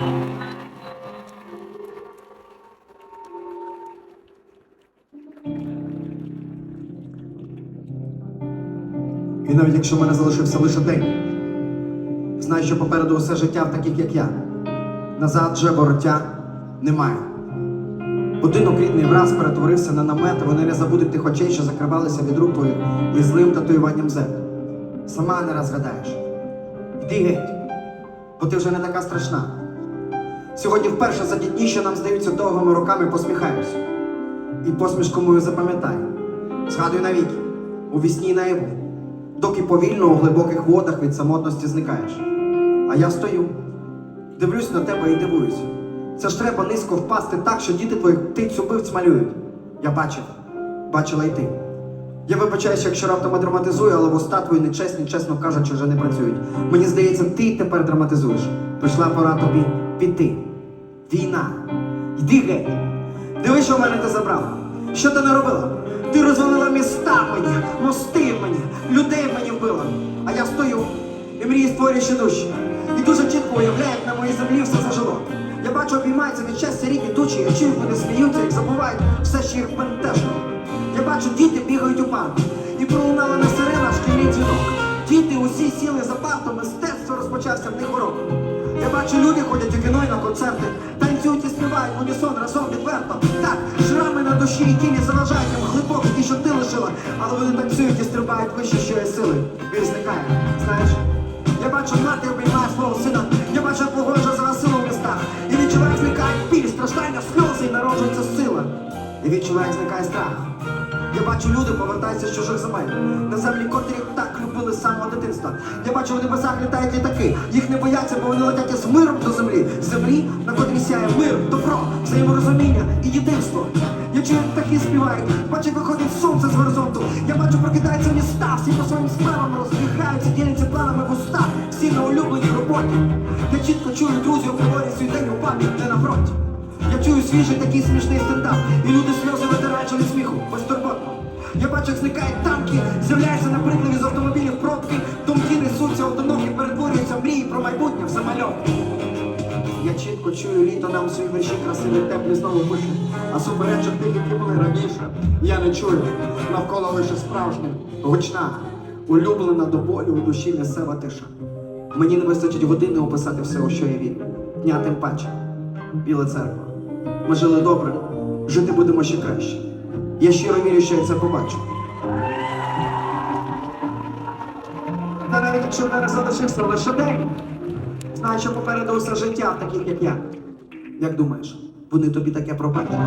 І навіть якщо в мене залишився лише день, знай, що попереду усе життя в таких, як я. Назад же вороття немає. Будинок рідний враз перетворився на намет, вони не забудуть тих очей, що закривалися від рук твоїх і злим татуюванням зет. Сама не розгадаєш. Йди геть, бо ти вже не така страшна. Сьогодні вперше за ті дні, що нам здаються довгими роками, посміхаюсь. І посмішку мою запам'ятай. Згадуй навіки, у вісні й наяву, доки повільно у глибоких водах від самотності зникаєш. А я стою, дивлюсь на тебе і дивуюсь. Це ж треба низько впасти так, що діти твоїх птиць убивць малюють. Я бачив, бачила й ти. Я вибачаюся, якщо раптом драматизую, але вуста твої нечесні, чесно кажучи, вже не працюють. Мені здається, ти тепер драматизуєш. Прийшла пора тобі піти. Війна. Йди геть. Диви, що в мене ти забрала. Що ти не робила? Ти розвалила міста мені, мости мені, людей мені вбила. А я стою і мрії створюю ще душі. І дуже чітко уявляю, як на моїй землі все зажило. Я бачу, обіймаються від щастя рідні я чую, вони сміються, як забувають все, що їх бентежило. Я бачу, діти бігають у парку. І пролунала на сирена шкільний дзвінок. Діти усі сіли за парту, мистецтво розпочався в них урок. Я бачу, люди ходять у кіно і на концерти, в унісон разом відверто. Так, шрами на душі і тіні заважають їм глибокі, ті, що ти лишила, але вони танцюють і стрибають вище, що є сили. Біль зникає. Знаєш, я бачу, мати обіймає свого сина, я бачу, як вогонь вже загасило в містах. І відчуваю, як зникає біль, страждання, сльози і народжується сила. І відчуваю, зникає страх. Я бачу, люди повертаються з чужих земель. На землі, котрі так любили з самого дитинства. Я бачу, в небесах літають літаки. Їх не бояться, бо вони летять із миром до землі. Землі, на котрій сяє мир, добро, взаєморозуміння і єдинство. Я чую, як птахи співають, бачу, виходить сонце з горизонту. Я бачу, прокидаються міста, всі по своїм справам розбігаються, діляться планами в уста, всі на улюбленій роботі. Я чітко чую друзів, Я свіжий такий смішний стендап, і люди сльози витирають від сміху, безтурботно. Я бачу, як зникають танки, з'являються на прикливі з автомобілів пробки, думки несуться одинокі, перетворюються мрії про майбутнє в замальовки. Я чітко чую літо нам у свої вірші красиві теплі знову пише. А суперечок тих, які були раніше, я не чую. Навколо лише справжня, гучна, улюблена до болю у душі місцева тиша. Мені не вистачить години описати все, у що я вірю. Дня тим паче. Біла церква. Ми жили добре, жити будемо ще краще. Я щиро вірю, що я це побачу. Та навіть якщо в мене залишився лише день, знаю, що попереду усе життя таких, як я. Як думаєш, вони тобі таке пробачать?